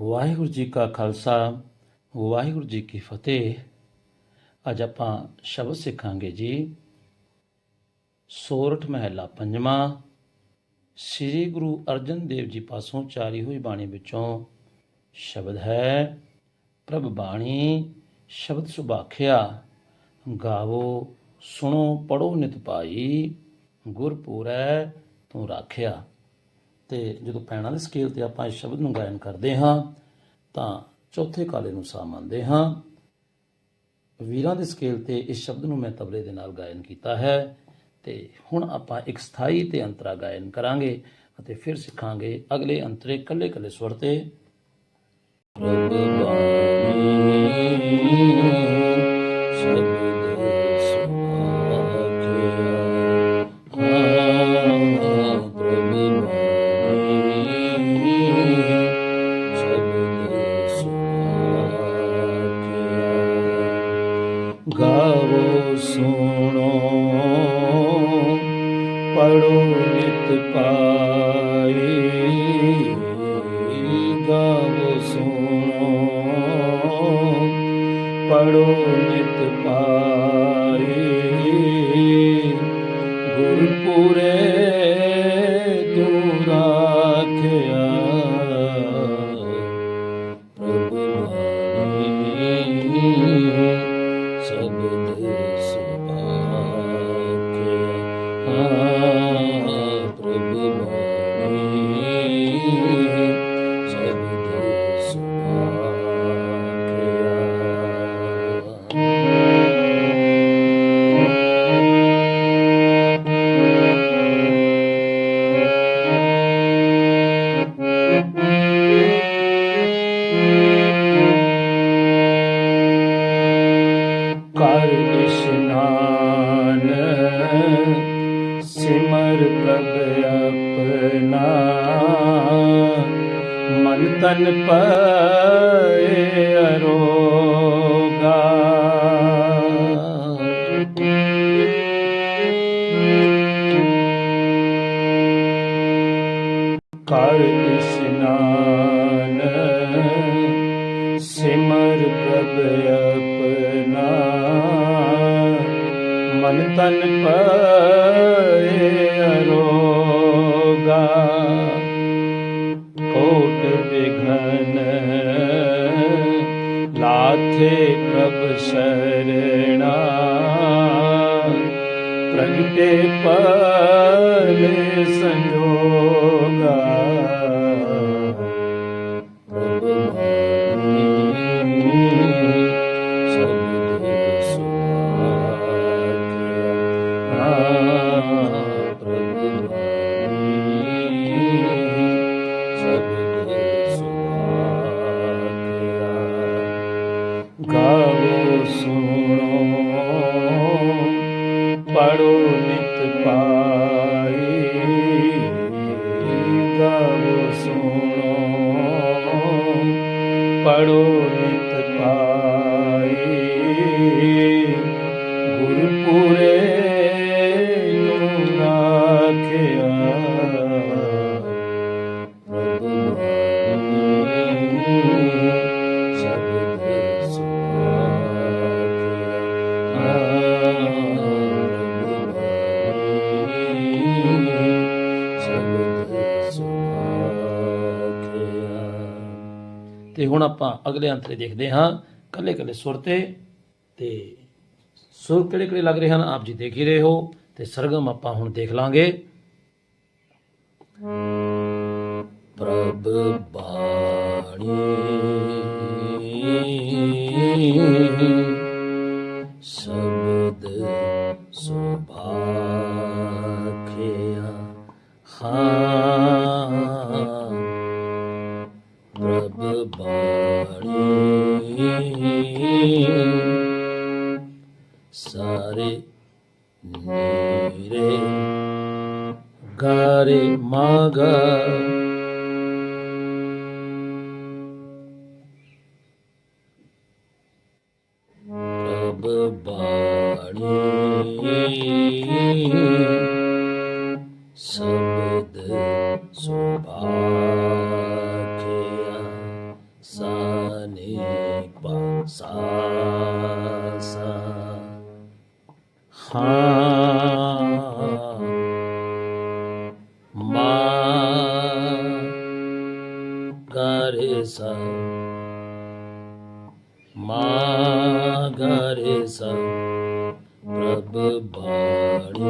ਵਾਹਿਗੁਰੂ ਜੀ ਕਾ ਖਾਲਸਾ, ਵਾਹਿਗੁਰੂ ਜੀ ਕੀ ਫਤਿਹ। ਅੱਜ ਆਪਾਂ ਸ਼ਬਦ ਸਿੱਖਾਂਗੇ ਜੀ। ਸੋਰਠ ਮਹਿਲਾ ਪੰਜਵਾਂ, ਸ੍ਰੀ ਗੁਰੂ ਅਰਜਨ ਦੇਵ ਜੀ ਪਾਸੋਂ ਚਾਰੀ ਹੋਈ ਬਾਣੀ ਵਿੱਚੋਂ ਸ਼ਬਦ ਹੈ, ਪ੍ਰਭ ਬਾਣੀ, ਸ਼ਬਦ ਸੁਭਾਖਿਆ ਗਾਵੋ, ਸੁਣੋ ਪੜੋ ਨਿਤ ਪਾਈ, ਗੁਰਪੂਰੈ, ਤੂੰ ਰਾਖਿਆ। ਤੇ ਜਦੋਂ ਪੈਣਾ ਦੇ ਸਕੇਲ ਤੇ ਆਪਾਂ ਇਸ ਸ਼ਬਦ ਨੂੰ ਗਾਇਨ ਕਰਦੇ ਹਾਂ, ਤਾਂ ਚੌਥੇ ਕਾਲੇ ਨੂੰ ਸਾ ਮੰਨਦੇ ਹਾਂ। ਵੀਰਾਂ ਦੇ ਸਕੇਲ ਤੇ ਇਸ ਸ਼ਬਦ ਨੂੰ ਮੈਂ ਤਬਲੇ ਦੇ ਨਾਲ ਗਾਇਨ ਕੀਤਾ ਹੈ ਤੇ ਹੁਣ ਆਪਾਂ ਇੱਕ ਸਥਾਈ ਤੇ ਅੰਤਰਾ ਗਾਇਨ ਕਰਾਂਗੇ ਅਤੇ ਫਿਰ ਸਿੱਖਾਂਗੇ ਅਗਲੇ ਅੰਤਰੇ ਕੱਲੇ ਕੱਲੇ ਸੁਰ ਤੇ। ਪ੍ਰਭ ਬਾਣੀ ਸ਼ਬਦ ਸੁਣੋ ਪੜੋ ਨਿਤ ਪਾਈ ਗਾਵੋ ਸੁਣੋ ਪੜੋ ਨਿਤ ਪਾਈ ਗੁਰਪੁਰੇ ਤਨ ਪਏ ਅਰੋਗਾ। ਕਰ ਇਸ਼ਨਾਨ ਸਿਮਰ ਪ੍ਰਭ ਆਪਣਾ। ਮਨ ਤਨ ਪਏ ਅਰੋਗਾ। ਲਾਥੇ ਪ੍ਰਭ ਸ਼ਰਣਾ। ਪ੍ਰਗਟੇ ਪਲੇ ਸੰਜੋਗਾ ਨਿਤ ਪਾਈ ਗਾਵੋ ਸੁਣੋ। ਪੜੋ ਨਿਤ ਪਾਈ ਗੁਰਪੁਰੇ ਹੁਣ ਆਪਾਂ ਅਗਲੇ ਅੰਤਰੇ ਦੇਖਦੇ ਹਾਂ। ਕੱਲੇ ਕੱਲੇ ਸੁਰ ਤੇ ਤੇ ਸੁਰ ਕਿਹੜੇ ਕਿਹੜੇ ਲੱਗ ਰਹੇ ਹਨ, ਆਪ ਜੀ ਦੇਖ ਹੀ ਰਹੇ ਹੋ ਤੇ ਸਰਗਮ ਆਪਾਂ ਹੁਣ ਦੇਖ ਲਾਂਗੇ। ਪ੍ਰਭ ਬਾਣੀ ਸ਼ਬਦ ਸੁਭਾਖਿਆ। ਹਾਂ रे गार मागाबि सब सुबा ਮਾਗਰੇ ਸਭ ਪ੍ਰਭ ਬਾਣੀ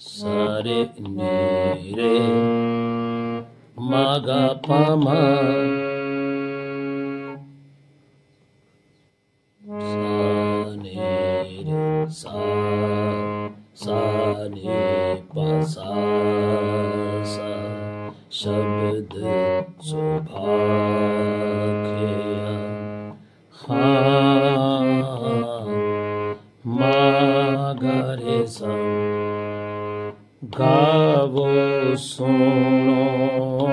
ਸਾਰੇ ਨੀਰੇ ਮਾਗਾ ਪਮਾ sa sa ni pa sa sa ਸ਼ਬਦ ਸੁਭਾਖਿਆ ਹਾਂ ਮਾਗਰੇ ਸਾ ਗਾਵੋ ਸੁਣੋ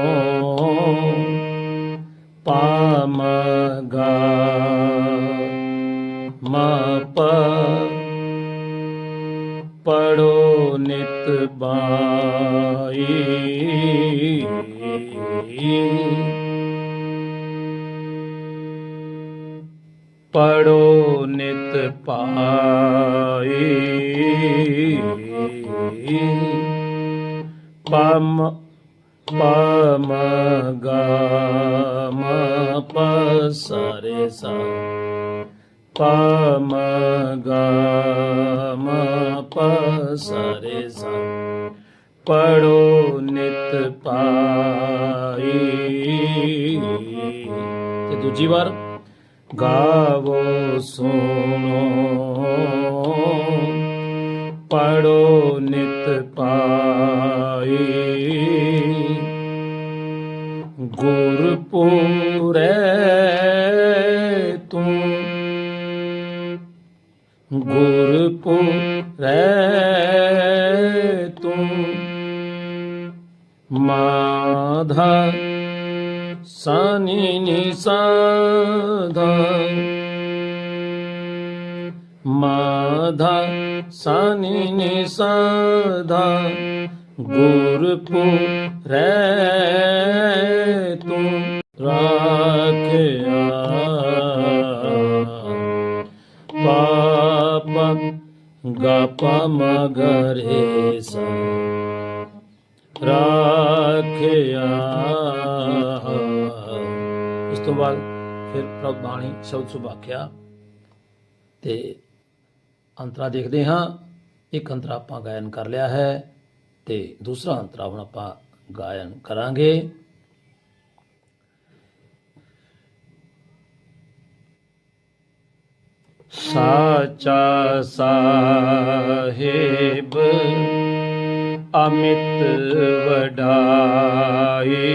ਪਾਮਗਾ ਮਾਪ ਪੜੋ ਨਿਤ ਬਾਈ ਪਾਈ। ਪਮ ਪਮ ਗਾ ਮ ਪ ਸਾਰੇ ਸਾ ਪਮ ਗਾ ਮ ਪ ਸਾਰੇ ਸਾ ਪੜੋ ਨਿਤ ਪਾਈ ਤੇ ਦੂਜੀ ਵਾਰ ਗਾਵੋ ਸੁਣੋ। ਪੜੋ ਨਿਤ ਪਾਈ। ਗੁਰਪੁਰੈ ਤੂੰ ਗੁਰਪੁਰੈ ਤੂੰ ਮਾਧਾ सनि निध माध सनि निध गुरुपुरे तू राखया। पा गरे राखया। ਤੋਂ ਬਾਅਦ ਫਿਰ ਪ੍ਰਭ ਬਾਣੀ ਸ਼ਬਦ ਸੁਭਾਖਿਆ ਤੇ ਅੰਤਰਾ ਦੇਖਦੇ ਹਾਂ, ਇੱਕ ਅੰਤਰਾ ਆਪਾਂ ਗਾਇਨ ਕਰ ਲਿਆ ਹੈ ਤੇ ਦੂਸਰਾ ਅੰਤਰਾ ਹੁਣ ਆਪਾਂ ਗਾਇਨ ਕਰਾਂਗੇ। ਸਾਚਾ ਸਾਹਿਬ, ਅਮਿਤ ਵਡਾਈ।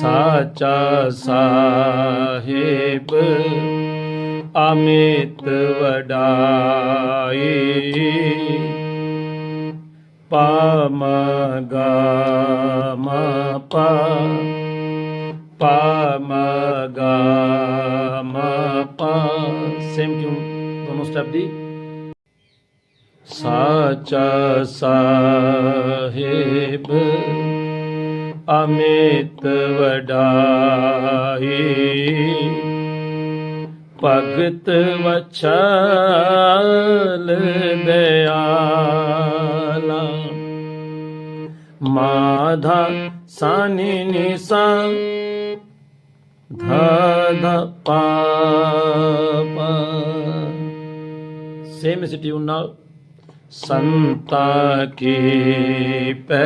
ਸਾਚਾ ਸਾਹਿਬ, ਅਮਿਤ ਵਡਾਈ। ਪਾਮ ਗਾ ਮ ਪਾ, ਪਾਮ ਗਾ ਸੇਮ ਕਿਉਂ ਦੋਨੋਂ ਸਟੈਪ ਦੀ। ਸਾਚਾ ਸਾਹਿਬ ਅਮਿਤ ਵਡਾਈ ਭਗਤ ਵਛਲ ਦਇਆਲਾ ਮਾਧਾ ਸਾਨੀ ਨਿਸਾ। ਧਾ ਧਾ ਪਾ ਪਾ ਸੇਮ ਇਸ ਟਿਊਨ ਨਾਲ ਸੰਤਾ ਕੀ ਪੈ।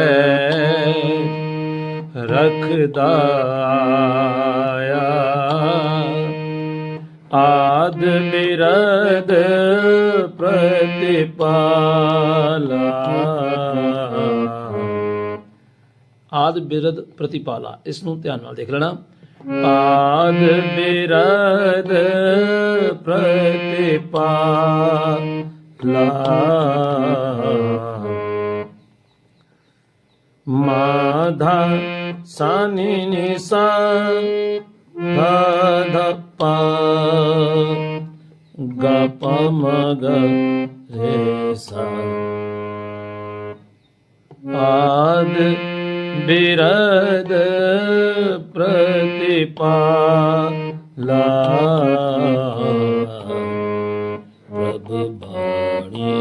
ਰਖਦਾ ਆਇਆ ਆਦ ਬਿਰਦ ਪ੍ਰਤਿਪਾਲਾ। ਆਦ ਬਿਰਦ ਪ੍ਰਤਿਪਾਲਾ, ਇਸ ਨੂੰ ਧਿਆਨ ਨਾਲ ਦੇਖ ਲੈਣਾ। ਆਦ ਬਿਰਦ ਪ੍ਰਤਿਪਾਲਾ। ਮਾਧਾ ਸਾਨੀ ਨਿਸਾ ਧਾ ਪਾ ਗ ਪ ਮ ਗ ਰੇ ਸਾ ਆਦ ਬਿਰਦ ਪ੍ਰਤਿਪਾਲਾ ਪ੍ਰਭ ਬਾਣੀ।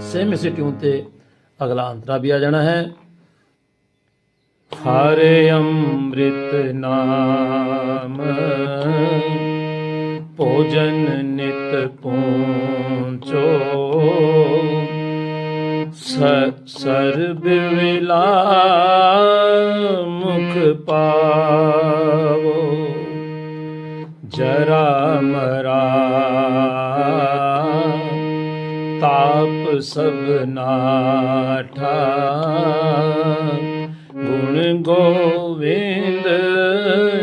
ਸੇਮ ਇਸੇ ਟਿਊਨ ਤੇ ਅਗਲਾ ਅੰਤਰਾ ਵੀ ਆ ਜਾਣਾ ਹੈ। ਹਰੇ ਅੰਮ੍ਰਿਤ ਨਾਮ, ਭੋਜਨ ਨਿਤ ਪਹੁੰਚੋ। ਸ- ਸਰਬ ਵਿਲਾ ਮੁਖ ਪਾਵੋ। ਜਰਾ ਮਰਾ। ਤਾਪ ਸਭ ਨਾਠਾ। ਗੁਣ ਗੋਵਿੰਦ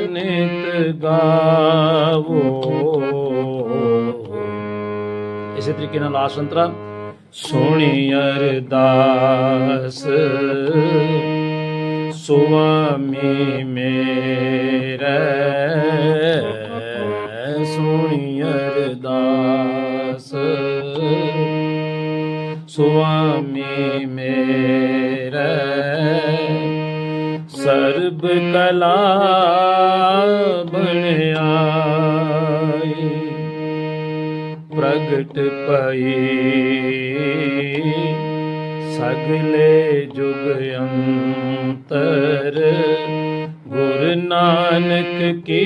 ਨਿਤ ਗਾਵੋ। ਇਸੇ ਤਰੀਕੇ ਨਾਲ ਲਾਸਟ ਅੰਤਰਾ ਸੋਹਣੀ ਅਰਦਾਸ। ਸੁਆਮੀ ਮੇਰੇ। ਸੋਹਣੀ ਅਰਦਾਸ। ਸੁਆਮੀ ਮੇਰੇ, ਸਰਬ ਕਲਾ ਬਣਾਈ ਪ੍ਰਗਟ ਪਈ ਸਗਲੇ ਜੁਗ ਅੰਤਰ, ਗੁਰ ਨਾਨਕ ਕੀ